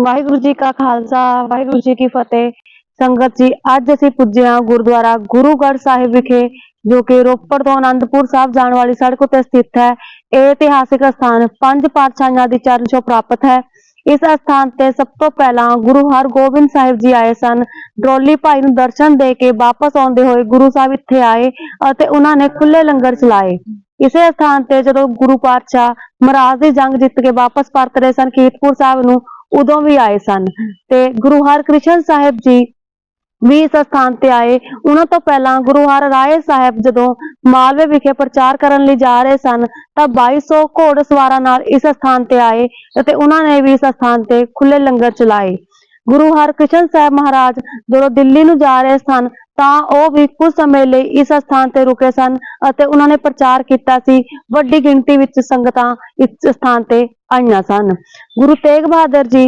ਵਾਹਿਗੁਰੂ ਜੀ ਕਾ ਖਾਲਸਾ, ਵਾਹਿਗੁਰੂ ਜੀ ਕੀ ਫਤਿਹ। ਸੰਗਤ ਜੀ, ਅੱਜ ਅਸੀਂ ਪੁੱਜੇ ਹਾਂ ਗੁਰਦੁਆਰਾ ਗੁਰੂਗੜ੍ਹ ਸਾਹਿਬ ਵਿਖੇ, ਜੋ ਕਿ ਰੋਪੜ ਤੋਂ ਅਨੰਦਪੁਰ ਸਾਹਿਬ ਜਾਣ ਵਾਲੀ ਸੜਕ ਉੱਤੇ ਸਥਿਤ ਹੈ। ਇਹ ਇਤਿਹਾਸਿਕ ਸਥਾਨ ਪੰਜ ਪਾਤਸ਼ਾਹਾਂ ਦੀ ਚਰਨ ਛੋਹ ਪ੍ਰਾਪਤ ਹੈ। ਇਸ ਸਥਾਨ ਤੇ ਸਭ ਤੋਂ ਪਹਿਲਾਂ ਗੁਰੂ ਹਰਗੋਬਿੰਦ ਸਾਹਿਬ ਜੀ ਆਏ ਸਨ। ਡਰੋਲੀ ਭਾਈ ਨੂੰ ਦਰਸ਼ਨ ਦੇ ਕੇ ਵਾਪਸ ਆਉਂਦੇ ਹੋਏ ਗੁਰੂ ਸਾਹਿਬ ਇੱਥੇ ਆਏ ਅਤੇ ਉਹਨਾਂ ਨੇ ਖੁੱਲੇ ਲੰਗਰ ਚਲਾਏ। ਇਸੇ ਸਥਾਨ ਤੇ ਜਦੋਂ ਗੁਰੂ ਪਾਤਸ਼ਾਹ ਮਹਾਰਾਜ ਦੀ ਜੰਗ ਜਿੱਤ ਕੇ ਵਾਪਸ ਪਰਤ ਰਹੇ ਸਨ, ਕੀਰਤਪੁਰ ਸਾਹਿਬ ਨੂੰ ਉਦੋਂ ਵੀ ਆਏ ਸਨ। ਤੇ ਗੁਰੂ ਹਰਕ੍ਰਿਸ਼ਨ ਸਾਹਿਬ ਜੀ ਵੀ ਇਸ ਸਥਾਨ ਤੇ ਆਏ। ਉਹਨਾਂ ਤੋਂ ਪਹਿਲਾਂ ਗੁਰੂ ਹਰਰਾਏ ਸਾਹਿਬ ਜਦੋਂ ਮਾਲਵੇ ਵਿਖੇ ਪ੍ਰਚਾਰ ਕਰਨ ਲਈ ਜਾ ਰਹੇ ਸਨ, ਤਾਂ 2200 ਘੋੜ ਸਵਾਰਾਂ ਨਾਲ ਇਸ ਸਥਾਨ ਤੇ ਆਏ ਅਤੇ ਉਹਨਾਂ ਨੇ ਵੀ ਇਸ ਸਥਾਨ ਤੇ ਖੁੱਲੇ ਲੰਗਰ ਚਲਾਏ। ਗੁਰੂ ਹਰਕ੍ਰਿਸ਼ਨ ਸਾਹਿਬ ਮਹਾਰਾਜ ਜਦੋਂ ਦਿੱਲੀ ਨੂੰ ਜਾ ਰਹੇ ਸਨ ਤਾਂ ਉਹ ਵੀ ਕੁਝ ਸਮੇਂ ਲਈ ਇਸ ਸਥਾਨ ਤੇ ਰੁਕੇ ਸਨ ਅਤੇ ਉਹਨਾਂ ਨੇ ਪ੍ਰਚਾਰ ਕੀਤਾ ਸੀ। ਵੱਡੀ ਗਿਣਤੀ ਵਿੱਚ ਸੰਗਤਾਂ ਇਸ ਸਥਾਨ ਤੇ ਆਈਆਂ ਸਨ। ਗੁਰੂ ਤੇਗ ਬਹਾਦਰ ਜੀ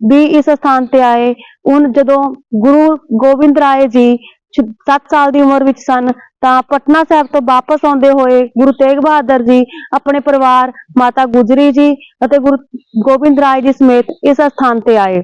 ਵੀ ਇਸ ਸਥਾਨ ਤੇ ਆਏ। ਹੁਣ ਜਦੋਂ ਗੁਰੂ ਗੋਬਿੰਦ ਰਾਏ ਜੀ 7 ਸਾਲ ਦੀ ਉਮਰ ਵਿੱਚ ਸਨ, ਤਾਂ ਪਟਨਾ ਸਾਹਿਬ ਤੋਂ ਵਾਪਸ ਆਉਂਦੇ ਹੋਏ ਗੁਰੂ ਤੇਗ ਬਹਾਦਰ ਜੀ ਆਪਣੇ ਪਰਿਵਾਰ, ਮਾਤਾ ਗੁਜਰੀ ਜੀ ਅਤੇ ਗੁਰੂ ਗੋਬਿੰਦ ਰਾਏ ਜੀ ਸਮੇਤ ਇਸ ਸਥਾਨ ਤੇ ਆਏ।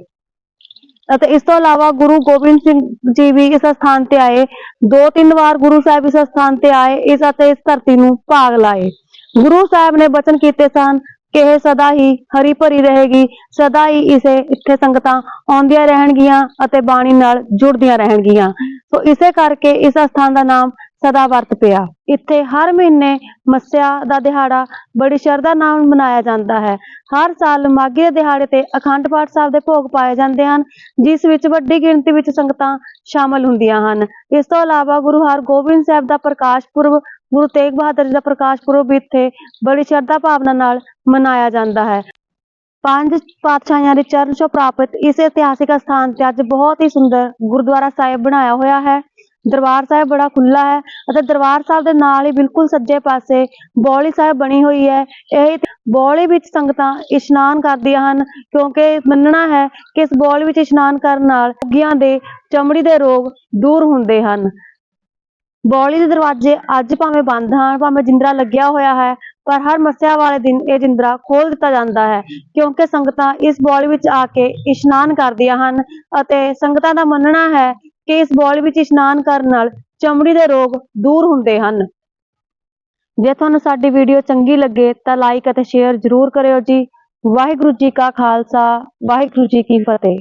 ਅਤੇ ਇਸ ਤੋਂ ਇਲਾਵਾ ਗੁਰੂ ਗੋਬਿੰਦ ਸਿੰਘ ਜੀ ਵੀ ਇਸ ਸਥਾਨ ਤੇ ਆਏ। ਦੋ ਤਿੰਨ ਵਾਰ ਗੁਰੂ ਸਾਹਿਬ ਇਸ ਸਥਾਨ ਤੇ ਆਏ, ਇਸ ਅਤੇ ਇਸ ਧਰਤੀ ਨੂੰ ਭਾਗ ਲਾਏ। ਗੁਰੂ ਸਾਹਿਬ ਨੇ ਬਚਨ ਕੀਤੇ ਸਨ ਕਿ ਇਹ ਸਦਾ ਹੀ ਹਰੀ ਭਰੀ ਰਹੇਗੀ, ਸਦਾ ਹੀ ਇਸੇ ਇੱਥੇ ਸੰਗਤਾਂ ਆਉਂਦੀਆਂ ਰਹਿਣਗੀਆਂ ਅਤੇ ਬਾਣੀ ਨਾਲ ਜੁੜਦੀਆਂ ਰਹਿਣਗੀਆਂ। ਸੋ ਇਸੇ ਕਰਕੇ ਇਸ ਸਥਾਨ ਦਾ ਨਾਮ ਸਦਾ ਵਰਤ ਪਿਆ। ਇੱਥੇ ਹਰ ਮਹੀਨੇ ਮੱਸਿਆ ਦਾ ਦਿਹਾੜਾ ਬੜੀ ਸ਼ਰਧਾ ਨਾਲ ਮਨਾਇਆ ਜਾਂਦਾ ਹੈ। ਹਰ ਸਾਲ ਮਾਘੀ ਦੇ ਦਿਹਾੜੇ ਤੇ ਅਖੰਡ ਪਾਠ ਸਾਹਿਬ ਦੇ ਭੋਗ ਪਾਏ ਜਾਂਦੇ ਹਨ, ਜਿਸ ਵਿੱਚ ਵੱਡੀ ਗਿਣਤੀ ਵਿੱਚ ਸੰਗਤਾਂ ਸ਼ਾਮਲ ਹੁੰਦੀਆਂ ਹਨ। ਇਸ ਤੋਂ ਇਲਾਵਾ ਗੁਰੂ ਹਰਗੋਬਿੰਦ ਸਾਹਿਬ ਦਾ ਪ੍ਰਕਾਸ਼ ਪੁਰਬ, ਗੁਰੂ ਤੇਗ ਬਹਾਦਰ ਜੀ ਦਾ ਪ੍ਰਕਾਸ਼ ਪੁਰਬ ਵੀ ਇੱਥੇ ਬੜੀ ਸ਼ਰਧਾ ਭਾਵਨਾ ਨਾਲ ਮਨਾਇਆ ਜਾਂਦਾ ਹੈ। ਪੰਜ ਪਾਤਸ਼ਾਹਾਂ ਦੇ ਚਰਨ ਛੋਹ ਪ੍ਰਾਪਤ ਇਸ ਇਤਿਹਾਸਿਕ ਸਥਾਨ ਤੇ ਅੱਜ ਬਹੁਤ ਹੀ ਸੁੰਦਰ ਗੁਰਦੁਆਰਾ ਸਾਹਿਬ ਬਣਾਇਆ ਹੋਇਆ ਹੈ। ਦਰਬਾਰ ਸਾਹਿਬ ਬੜਾ ਖੁੱਲਾ ਹੈ ਅਤੇ ਦਰਬਾਰ ਸਾਹਿਬ ਦੇ ਨਾਲ ਹੀ ਬਿਲਕੁਲ ਸੱਜੇ ਪਾਸੇ ਬੌਲੀ ਸਾਹਿਬ ਬਣੀ ਹੋਈ ਹੈ। ਇਹ ਬੌਲੀ ਵਿੱਚ ਸੰਗਤਾਂ ਇਸ਼ਨਾਨ ਕਰਦੀਆਂ ਹਨ ਕਿਉਂਕਿ ਮੰਨਣਾ ਹੈ ਕਿ ਇਸ ਬੌਲੀ ਵਿੱਚ ਇਸ਼ਨਾਨ ਕਰਨ ਨਾਲ ਰੋਗੀਆਂ ਦੇ, ਚਮੜੀ ਦੇ ਰੋਗ ਦੂਰ ਹੁੰਦੇ ਹਨ। ਬੌਲੀ ਦੇ ਦਰਵਾਜ਼ੇ ਅੱਜ ਭਾਵੇਂ ਬੰਦ ਹਨ, ਭਾਵੇਂ ਜਿੰਦਰਾ ਲੱਗਿਆ ਹੋਇਆ ਹੈ, ਪਰ ਹਰ ਮੱਸਿਆ ਵਾਲੇ ਦਿਨ ਇਹ ਜਿੰਦਰਾ ਖੋਲ ਦਿੱਤਾ ਜਾਂਦਾ ਹੈ ਕਿਉਂਕਿ ਸੰਗਤਾਂ ਇਸ ਬੌਲੀ ਵਿੱਚ ਆ ਕੇ ਇਸ਼ਨਾਨ ਕਰਦੀਆਂ ਹਨ ਅਤੇ ਸੰਗਤਾਂ ਦਾ ਮੰਨਣਾ ਹੈ ਕਿ ਇਸ ਬੋਲ ਵਿੱਚ ਇਸ਼ਨਾਨ ਕਰਨ ਨਾਲ ਚਮੜੀ ਦੇ ਰੋਗ ਦੂਰ ਹੁੰਦੇ ਹਨ। ਜੇ ਤੁਹਾਨੂੰ ਸਾਡੀ ਵੀਡੀਓ ਚੰਗੀ ਲੱਗੇ ਤਾਂ ਲਾਈਕ ਅਤੇ ਸ਼ੇਅਰ ਜ਼ਰੂਰ ਕਰਿਓ ਜੀ। ਵਾਹਿਗੁਰੂ ਜੀ ਕਾ ਖਾਲਸਾ, ਵਾਹਿਗੁਰੂ ਜੀ ਕੀ ਫਤਿਹ।